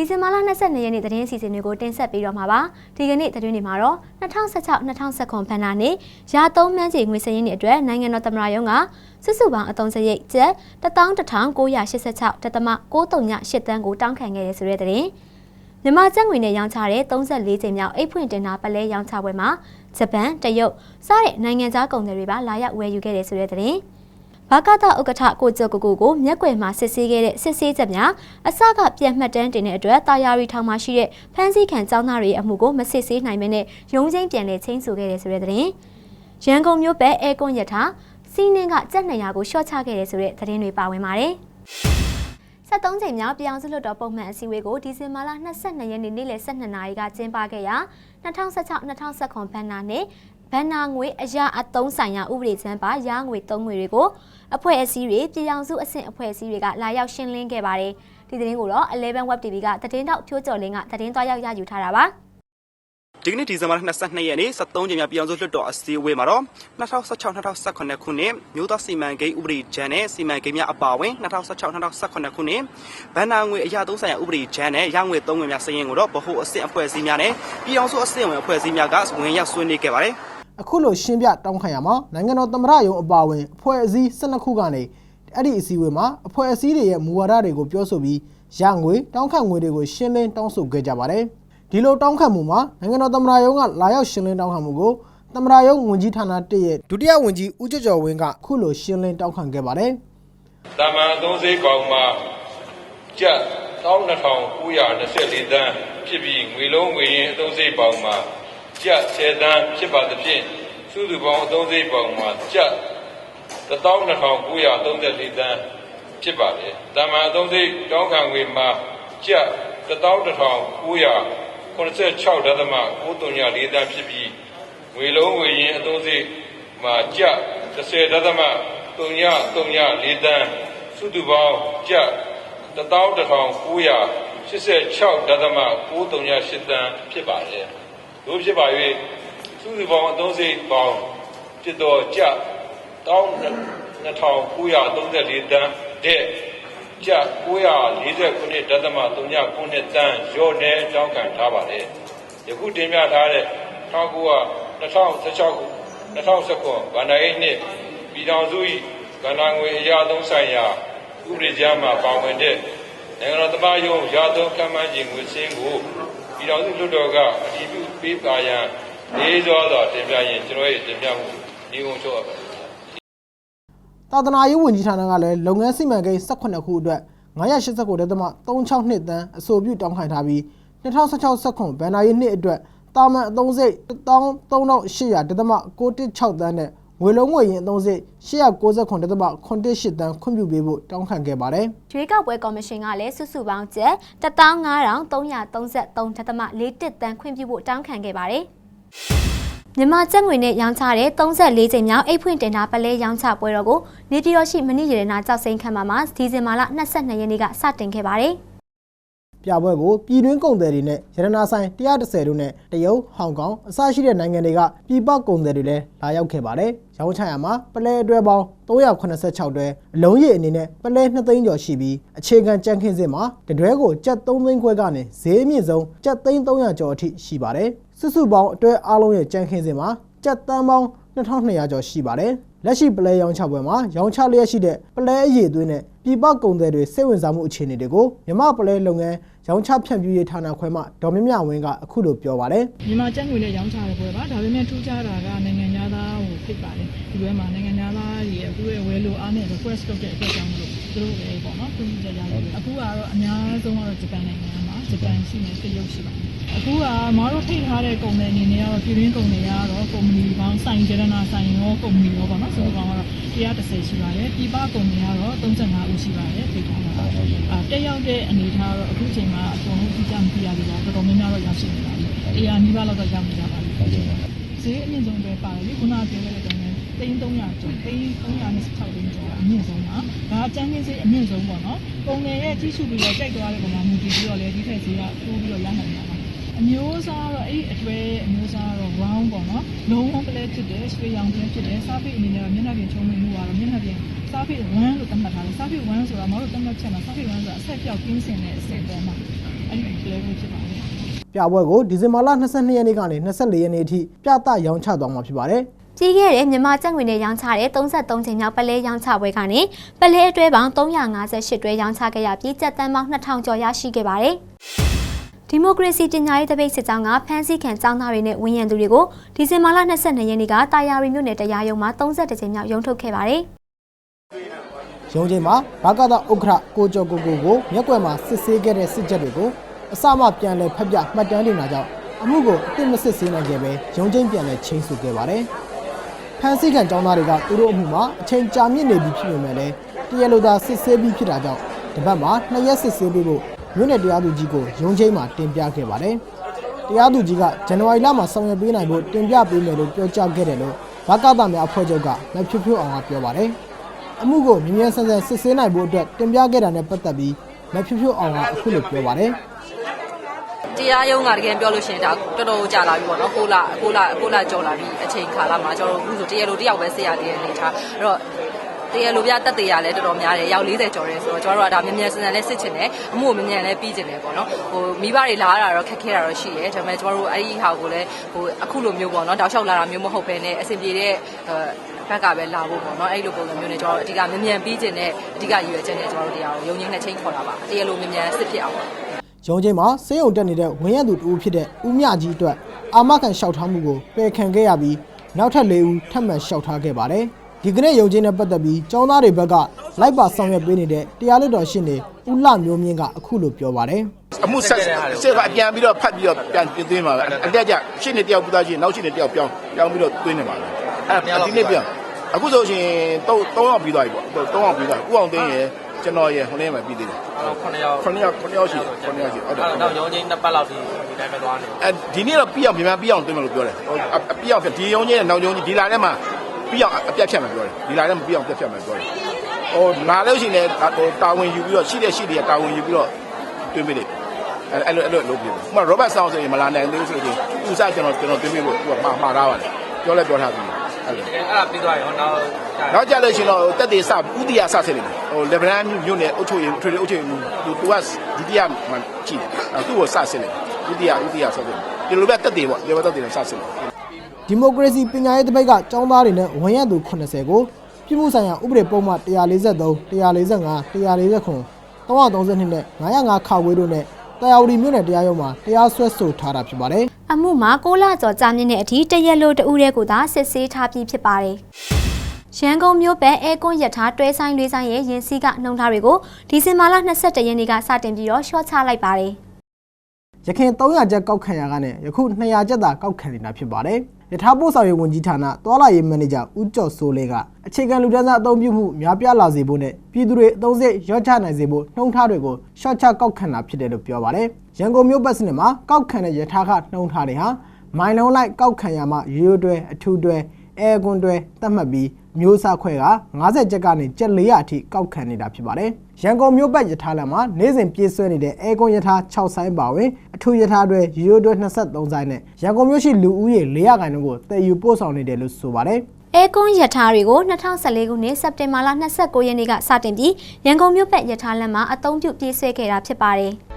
ဒီဇင်ဘာလ22ရက်နေ့သတင်းအစီအစဉ်တွေကိုတင်ဆက်ပေးတော့မှာပါဒီကနေ့သတင်းတွေမှာတော့2016-2019ဘဏ္ဍာနှစ်ရာသုံးမှန်းချေငွေစရင်းတွေအတွက်နိုင်ငံတော်သမ္မတရုံးကစုစုပေါင်းအသုံးစရိတ်ကျပ်11986တသမ938တန်းကိုတောင်းခံခဲ့ရဆိုတဲ့သတင်းမြန်မာကျပ်ငွေနဲ့ရောင်းချတဲ့34ချိန်မြောက်အိတ်ဖွင့်တင်တာပလဲရောင်းချပွဲမှာဂျပန်တရုတ်စတဲ့နိုင်ငံခြားကုန်တွေပါလာရောက်ဝယ်ယူခဲ့တယ်ဆိုတဲ့သတင်း ဘာကတာဥက္ကဋ္ဌကိုကျော်ကိုကိုကိုမျက်ကွယ်မှာစစ်ဆေးခဲ့တဲ့စစ်ဆေးချက်များအစကပြန်မှတ်တမ်းတင်တဲ့အတွက်တာယာရီထောင်မှာရှိတဲ့ဖမ်းဆီးခံចောင်းသားတွေရဲ့အမှုကိုမစစ်ဆေးနိုင်မနဲ့ရုံးချင်းပြန်လည်ချင်းဆိုခဲ့တယ်ဆိုတဲ့သတင်းရန်ကုန်မြို့ပဲအဲကွန်ရထားစီးနှင်းကကြက်200ကိုရှော့ချခဲ့တယ်ဆိုတဲ့သတင်းတွေပါဝင်ပါတယ်73ချိန်မြောက်ပြောင်စုလွတ်တော်ပုံမှန်အစည်းအဝေးကိုဒီဇင်ဘာလ22ရက်နေ့နေ့လယ်12နာရီကကျင်းပခဲ့ရာ2016-2019ဘဏ္ဍာနှစ် ဘဏ္ဍာငွေအရာအသုံးဆိုင်ရာဥပဒေချမ်းပါရငွေသုံးငွေတွေကိုအဖွဲ့အစည်းတွေပြည်အောင်စုအဆင့်အဖွဲ့အစည်းတွေကလာရောက်ရှင်းလင်းခဲ့ပါတယ်ဒီသတင်းကိုတော့11 web tv ကသတင်းတောက်ဖြိုးကျော်လင်းကသတင်းသွားရောက်ရယူထားတာပါဒီကနေ့ဒီဇင်ဘာလ22ရက်နေ့73ကြိမ်မြောက်ပြည်အောင်စုလွှတ်တော်အစည်းအဝေးမှာတော့2016-2018ခုနှစ်မြို့သားစီမံကိန်းဥပဒေချမ်းနဲ့စီမံကိန်းများအပါအဝင်2016-2018ခုနှစ်ဘဏ္ဍာငွေအရာသုံးဆိုင်ရာဥပဒေချမ်းနဲ့ရငွေသုံးငွေများစည်ရင်ကိုတော့ဗဟိုအဆင့်အဖွဲ့အစည်းများနဲ့ပြည်အောင်စုအဆင့်ဝင်အဖွဲ့အစည်းများကဝင်ရောက်ဆွေးနွေးခဲ့ပါတယ် အခုလိုရှင်းပြတောင်းခံရမှာနိုင်ငံတော်သမ္မတရုံးအပါအဝင်အဖွဲ့အစည်း12ခုကနေအဲ့ဒီအစည်းအဝေးမှာအဖွဲ့အစည်းတွေရဲ့မူဝါဒတွေကိုပြောဆိုပြီးရငွေတောင်းခံငွေတွေကိုရှင်းလင်းတောင်းဆိုခဲ့ကြပါတယ်ဒီလိုတောင်းခံမှုမှာနိုင်ငံတော်သမ္မတရုံးကလာရောက်ရှင်းလင်းတောင်းခံမှုကိုသမ္မတရုံးဝန်ကြီးဌာနတရဲ့ဒုတိယဝန်ကြီးဦးကျော်ကျော်ဝင်းကအခုလိုရှင်းလင်းတောင်းခံခဲ့ပါတယ်တာမန်အသုံးစိတ်ကောင်မှာကျပ်12924တန်းဖြစ်ပြီးငွေလုံးငွေရင်းအသုံးစိတ်ပေါင်းမှာ ကျပ်10တန်းဖြစ်ပါသဖြင့်စုစုပေါင်းအသုံးစိတ်ပေါင်းမှာကျပ်12934တန်းဖြစ်ပါတယ်။တာမန်အသုံးစိတ်တောင်းခံငွေမှာကျပ်11986ဒသမ934တန်းဖြစ်ပြီးငွေလုံးငွေရင်းအသုံးစိတ်မှာကျပ်30ဒသမ334တန်းစုစုပေါင်းကျပ်11986ဒသမ938တန်းဖြစ်ပါတယ်။ တို့ဖြစ်ပါ၍စုစုပေါင်းအသုံးစိတ်ပေါင်းဖြစ်သောကျပ်12934တန်းတဲ့ကျပ်949ဒသမ39တန်းရော့နေတောင်းခံထားပါတယ်။ယခုတင်ပြထားတဲ့1900 2016 2019ဗန္ဒာရေးနှစ်ပြည်ထောင်စု၏ကဏ္ဍငွေအရာသုံးဆိုင်ရာဥပဒေကြမ်းမှာပါဝင်တဲ့နိုင်ငံတော်သမ္မတရုံးရာသုံးကမ်းမှန်းခြင်းငွေစင်းကိုပြည်ထောင်စုလွှတ်တော်ကအတည်ပြု ပေးပါရန်လေးစွာစွာတင်ပြရင်ကျွန်တော်ရဲ့တင်ပြမှုညီုံချုပ်အပ်ပါတယ်သာသနာရေးဝန်ကြီးဌာနကလည်းလုပ်ငန်းစီမံကိန်း18ခုအတွက်989ဒသမ362တန်းအဆိုပြုတောင်းခံထားပြီး2016-19ဘဏ္ဍာရေးနှစ်အတွက်တာမန်အသုံးစိတ်13800ဒသမ916တန်းနဲ့ ငွေလုံးငွေရင်အသုံးစိတ်899ဒသမ98တန်းခွင့်ပြုပေးဖို့တောင်းခံခဲ့ပါတယ်။ရွေးကောက်ပွဲကော်မရှင်ကလည်းစုစုပေါင်းကျပ်15333ဒသမ41တန်းခွင့်ပြုဖို့တောင်းခံခဲ့ပါတယ်မြန်မာကျပ်ငွေနဲ့ရောင်းချတဲ့34ချိန်မြောက်အိတ်ဖွင့်တင်တာပလဲရောင်းချပွဲတော်ကိုနေပြည်တော်ရှိမဏိရတနာကြောက်စိန်ခမ်းမှာမှာဒီဇင်ဘာလ22ရက်နေ့ကစတင်ခဲ့ပါတယ်။ ပြပွဲကိုပြည်တွင်းကုန်သည်တွေနဲ့ရတနာဆိုင်130တို့နဲ့တရုတ်ဟောင်ကောင်အစရှိတဲ့နိုင်ငံတွေကပြည်ပကုန်သည်တွေလည်းလာရောက်ခဲ့ပါတယ်။ရောင်းချရမှာပလဲအတွဲပေါင်း386တွဲအလုံးရည်အနေနဲ့ပလဲ2သိန်းကျော်ရှိပြီးအခြေခံကြံခင်းစင်မှာတတွဲကိုကြက်3သိန်းခွဲကနေဈေးအမြင့်ဆုံးကြက်သိန်း300ကျော်အထိရှိပါတယ်။စုစုပေါင်းအတွဲအားလုံးရဲ့ကြံခင်းစင်မှာကြက်တန်းပေါင်း2200ကျော်ရှိပါတယ်။ လက်ရှိပလဲရောင်းချပွဲမှာရောင်းချလျက်ရှိတဲ့ပလဲအရည်အသွေးနဲ့ပြည်ပကုန်သည်တွေစိတ်ဝင်စားမှုအခြေအနေတွေကိုမြမပလဲလုပ်ငန်းရောင်းချဖြန့်ဖြူးရေးဌာနခွဲမှဒေါ်မြမြဝင်းကအခုလိုပြောပါတယ်မြန်မာကျပ်ငွေနဲ့ရောင်းချတဲ့ပွဲပါဒါပေမဲ့ထူးခြားတာကနိုင်ငံသားဟိုဖြစ်ပါတယ်ဒီပွဲမှာနိုင်ငံသားတွေရဲ့သူရဲ့ဝယ်လိုအားနဲ့ request လုပ်တဲ့အတွက်ကြောင့်မလို့သူတို့ပဲပေါ့နော်သူကြကြရတယ်အခုကတော့အများဆုံးကတော့ဂျပန်နိုင်ငံမှာဂျပန်ရှိနေတရုတ်ရှိပါတယ် အခုကမအားတို့ထိထားတဲ့ကုန်တဲ့အနေနဲ့ကတော့ပြည်တွင်းကုန်တွေကတော့ကုမ္ပဏီပေါင်းဆိုင်ဂျရနာဆိုင်ရောကုမ္ပဏီရောပေါ့နော်စုစုပေါင်းကတော့130ရှိပါတယ်ပြည်ပကုမ္ပဏီကတော့35ဦးရှိပါတယ်ထိထားတာအာတက်ရောက်တဲ့အနေထားကတော့အခုချိန်မှာအကုန်လုံးကြည့်ကြမပြရသေးပါဘူးတော်တော်များများတော့ရောက်ရှိနေပါပြီတရားနီးပါးလောက်တော့ရောက်နေကြပါပြီဈေးအမြင့်ဆုံးပဲပါတယ်လေခုနကပြောခဲ့တဲ့တုန်းကသိန်း300ကျော်သိန်း326သိန်းကျော်အမြင့်ဆုံးပါဒါအကျန်းကြီးဈေးအမြင့်ဆုံးပေါ့နော်ပုံငယ်ရဲ့ကြီးစုပြီးတော့ကြိုက်သွားတဲ့ပုံမှာမူတည်ပြီးတော့လေဒီထက်ဈေးကတိုးပြီးတော့ရနိုင်တာပါ အမျိုးအစားတော့အဲ့ဒီအတွဲအမျိုးအစားတော့ round ပေါ့နော်လုံးဝပလဲဖြစ်တယ်ရွှေရောင်ပြင်းဖြစ်တယ်စားဖိအနေနဲ့မျက်နှာပြင်ချုံနေမှုကတော့မျက်နှာပြင်စားဖိ1လို့သတ်မှတ်ထားတယ်စားဖိ1ဆိုတာမဟုတ်သတ်မှတ်ချက်မှာစားဖိ1ဆိုတာအဆက်ပြောက်ကင်းစင်တဲ့အဆင့်ပေါ်မှာအဲ့ဒီလဲဖို့ဖြစ်ပါတယ်ပြပွဲကိုဒီဇင်ဘာလ22ရက်နေ့ကနေ24ရက်နေ့အထိပြသရောင်းချသွားမှာဖြစ်ပါတယ်ကြီးခဲ့တဲ့မြန်မာကျပ်ငွေနဲ့ရောင်းချတဲ့33ချိန်မြောက်ပလဲရောင်းချပွဲကနေပလဲအတွဲပေါင်း358တွဲရောင်းချခဲ့ရပြီးကျပ်တန်းပေါင်း2000ကျော်ရရှိခဲ့ပါတယ်။ ဒီမိုကရေစီပညာရေးတပိတ်စစ်ကြောင်းကဖမ်းဆီးခံចောင်းသားတွေနဲ့ဝန်ရံသူတွေကိုဒီဇင်ဘာလ22ရက်နေ့ကတာယာရီမြို့နယ်တရားရုံးမှာ32ချိန်မြောက်ရုံးထုတ်ခဲ့ပါတယ်။ရုံးချိန်မှာဘာကသာဥက္ခရကိုကျော်ကိုကိုကိုမျက်ကွယ်မှာစစ်ဆေးခဲ့တဲ့စစ်ချက်တွေကိုအစမှပြန်လည်ဖက်ပြမှတ်တမ်းတင်တာကြောင့်အမှုကိုအသိမစစ်ဆေးနိုင်ခဲ့ပဲရုံးချိန်ပြန်လည်ချင်းစုခဲ့ပါတယ်။ဖမ်းဆီးခံចောင်းသားတွေကသူတို့အမှုမှာအချိန်ကြာမြင့်နေပြီဖြစ်ပေမဲ့လည်းတရားလိုသာစစ်ဆေးပြီးဖြစ်တာကြောင့်ဒီဘက်မှာနှစ်ရက်စစ်ဆေးပြီးဖို့ မြို့နယ်တရားသူကြီးကိုရုံးချိန်မှာတင်ပြခဲ့ပါတယ်။တရားသူကြီးကဇန်နဝါရီလမှာဆောင်ရွက်ပေးနိုင်ဖို့တင်ပြပေးမယ်လို့ပြောကြားခဲ့တယ်လို့ဘကသများအဖွဲ့ချုပ်ကမဖြူဖြူအောင်ကပြောပါတယ်။အမှုကိုမြင်းမြန်ဆန်ဆန်စစ်ဆေးနိုင်ဖို့အတွက်တင်ပြခဲ့တာနဲ့ပတ်သက်ပြီးမဖြူဖြူအောင်ကအခုလိုပြောပါတယ်တရားရုံးကတကယ်ပြောလို့ရှိရင်ဒါတော်တော်ကြာလာပြီပေါ့နော်ကိုလာကိုလာကိုလာကြော်လာပြီအချိန်ခါလာမှာကျွန်တော်တို့အခုဆိုတရားလိုတယောက်ပဲဆေးရသေးတဲ့အနေထားအဲ့တော့ တရားလိုပြတက်သေးရလဲတော်တော်များတယ်ရောက်40ကျော်တယ်ဆိုတော့ကျွန်တော်တို့ကဒါမြန်မြန်ဆန်ဆန်လေးစစ်ချင်တယ်အမှုကိုမြန်မြန်လေးပြီးချင်တယ်ပေါ့နော်ဟိုမိဘတွေလာရတာတော့ခက်ခဲတာတော့ရှိတယ်ဒါပေမဲ့ကျွန်တော်တို့အဲ့ဒီဟာကိုလည်းဟိုအခုလိုမျိုးပေါ့နော်တောက်လျှောက်လာတာမျိုးမဟုတ်ဘဲနဲ့အဆင်ပြေတဲ့ဘက်ကပဲလာဖို့ပေါ့နော်အဲ့လိုပုံစံမျိုးနဲ့ကျွန်တော်တို့အဓိကမြန်မြန်ပြီးချင်တဲ့အဓိကရည်ရွယ်ချက်နဲ့ကျွန်တော်တို့တရားကိုရုံရင်းနဲ့ချင်းခေါ်တာပါတရားလိုမြန်မြန်စစ်ဖြစ်အောင်ပါ။ရုံးချိန်မှာစေယုံတက်နေတဲ့ဝန်ရသူတူဖြစ်တဲ့ဦးမြကြီးအတွက်အာမခံလျှောက်ထားမှုကိုပယ်ခံခဲ့ရပြီးနောက်ထပ်၄ဦးထပ်မံလျှောက်ထားခဲ့ပါတယ်။ ဒီကနေ့ရုံးချိန်နဲ့ပတ်သက်ပြီးចောင်းသားတွေဘက်ကလိုက်ပါဆောင်ရွက်ပေးနေတဲ့တရားလွှတ်တော်ရှင်းနေဦးလှမျိုးမြင့်ကအခုလိုပြောပါတယ်။အမှုဆက်ဆက်ကအပြန်ပြီးတော့ဖတ်ပြီးတော့ပြန်ပြင်သွင်းပါပဲအတက်ကြရှင်းနေတယောက်ပူသားချင်းနောက်ရှင်းနေတယောက်ပြောင်းပြောင်းပြီးတော့သွင်းနေပါပဲအဲ့ဒါဒီနေ့ပြန်အခုဆိုရှင်၃၃ယောက်ပြီးသွားပြီပေါ့၃ယောက်ပြီးသွားဥအောင်သိန်းရယ်ကျွန်တော်ရယ်ဟိုနေ့မှပြီးသေးတယ်ခုနှစ်ယောက်ခုနှစ်ယောက်ခုနှစ်ယောက်ရှိခုနှစ်ယောက်ရှိဟုတ်တယ်အဲ့တော့ရုံးချင်းနှစ်ပတ်လောက်ဒီဒီတိုင်းပဲသွားနေအဲဒီနေ့တော့ပြီးအောင်မြန်မြန်ပြီးအောင်သွင်းမယ်လို့ပြောတယ်ပြီးအောင်ဒီရုံးချင်းနဲ့နောက်ရုံးချင်းဒီလာထဲမှာ ပြီးအောင်အပြတ်ဖြတ်မယ်ပြောတယ်ဒီလာထဲမှာပြီးအောင်ပြတ်ဖြတ်မယ်ပြောတယ်ဟိုလာလို့ရှိရင်လည်းဟိုတာဝန်ယူပြီးတော့ရှိတဲ့ရှိတဲ့တာဝန်ယူပြီးတော့သွင်းပေးတယ်အဲ့အဲ့လိုအဲ့လိုလုပ်ပြတယ်။ဥပမာ Robert Sound ဆိုရင်မလာနိုင်သေးဘူးဆိုရင်သူစားကျွန်တော်ကျွန်တော်ပြင်ပြဖို့သူကမှာမှာထားပါတယ်။ပြောလဲပြောထားပြီ။အဲ့လိုတကယ်အဲ့ဒါပြီးသွားရောနောက်နောက်ကြလို့ရှိရင်တော့တက်သေးစဥတီယာစဆက်နေတယ်။ဟိုလေဗနန်မြို့နယ်အုပ်ချုပ်ရေးထွေထွေအုပ်ချုပ်ရေးသူသူကဒုတိယမှကြည့်တယ်။အဲ့သူ့ကိုစဆက်နေ။ဥတီယာဥတီယာဆက်နေ။ဒီလိုပဲတက်သေးပေါ့။ဒီလိုပဲတက်သေးတယ်စဆက်နေ။ ဒီမိုကရေစီပညာရေးတပိတ်ကចောင်းသားတွေနဲ့ဝန်ရသူ80ကိုပြည်မှုဆိုင်ရာဥပဒေပုံမှန်143 145 149 332နဲ့905ခါဝေးတို့နဲ့တရားဝတီမြို့နယ်တရားရုံးမှာတရားစွဲဆိုထားတာဖြစ်ပါတယ်အမှုမှာ6လကျော်ကြာမြင့်တဲ့အထိတရက်လိုတဦးတဲ့ကိုသာစစ်ဆေးထားပြီးဖြစ်ပါတယ်။ရန်ကုန်မြို့ပဲအဲကွန်းရထားတွဲဆိုင်လေးဆိုင်ရဲ့ရင်စီးကနှုံထားတွေကိုဒီဇင်ဘာလ22ရက်နေ့ကစတင်ပြီးတော့ရှော့ချလိုက်ပါတယ်။။ ရခင်300ကျပ်ကောက်ခံရကနေယခု200ကျပ်သာကောက်ခံနေတာဖြစ်ပါတယ်။ရထားပို့ဆောင်ရေးဝန်ကြီးဌာနတွာလာရေးမန်နေဂျာဦးကျော်စိုးလေးကအခြေခံလူတန်းစားအသုံးပြုမှုများပြားလာစေဖို့နဲ့ပြည်သူတွေအသုံးစရိတ်ရော့ချနိုင်စေဖို့နှုံထားတွေကိုရှော့ချကောက်ခံတာဖြစ်တယ်လို့ပြောပါတယ်။ရန်ကုန်မြို့ပတ်စနစ်မှာကောက်ခံတဲ့ရထားခနှုံထားတွေဟာမိုင်လုံးလိုက်ကောက်ခံရမှရိုးရိုးတွဲအထူးတွဲ အဲကွန်တွဲသတ်မှတ်ပြီးမျိုးစားခွဲက90ကျပ်ကနေကျပ်400အထိကောက်ခံနေတာဖြစ်ပါတယ်။ရန်ကုန်မြို့ပတ်ရထားလမ်းမှာနေ့စဉ်ပြေးဆွဲနေတဲ့အဲကွန်ရထား6ဆိုင်ပါဝင်အထူးရထားတွေရိုးရိုးတွဲ23ဆိုင်နဲ့ရန်ကုန်မြို့ရှိလူဦးရေ400ခန့်တို့ကိုတည်ယူပို့ဆောင်နေတယ်လို့ဆိုပါတယ်။အဲကွန်ရထားတွေကို2014ခုနှစ်စက်တင်ဘာလ29ရက်နေ့ကစတင်ပြီးရန်ကုန်မြို့ပတ်ရထားလမ်းမှာအသုံးပြုပြေးဆွဲခဲ့တာဖြစ်ပါတယ်။